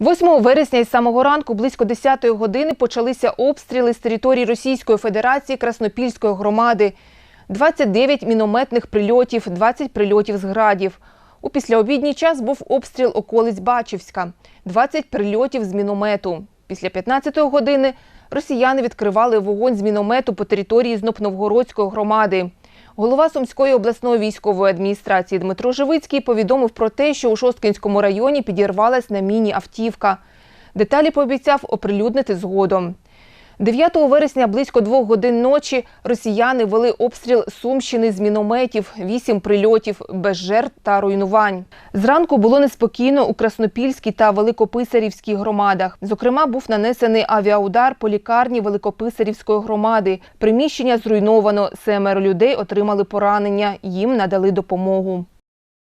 8 вересня із самого ранку близько 10 години почалися обстріли з території Російської Федерації Краснопільської громади. 29 мінометних прильотів, 20 прильотів з градів. У післяобідній час був обстріл околиць Бачівська, 20 прильотів з міномету. Після 15 години росіяни відкривали вогонь з міномету по території Знопновгородської громади. Голова Сумської обласної військової адміністрації Дмитро Живицький повідомив про те, що у Шосткинському районі підірвалась на міні автівка. Деталі пообіцяв оприлюднити згодом. 9 вересня близько двох годин ночі росіяни вели обстріл Сумщини з мінометів, вісім прильотів без жертв та руйнувань. Зранку було неспокійно у Краснопільській та Великописарівській громадах. Зокрема, був нанесений авіаудар по лікарні Великописарівської громади. Приміщення зруйновано. Семеро людей отримали поранення. Їм надали допомогу.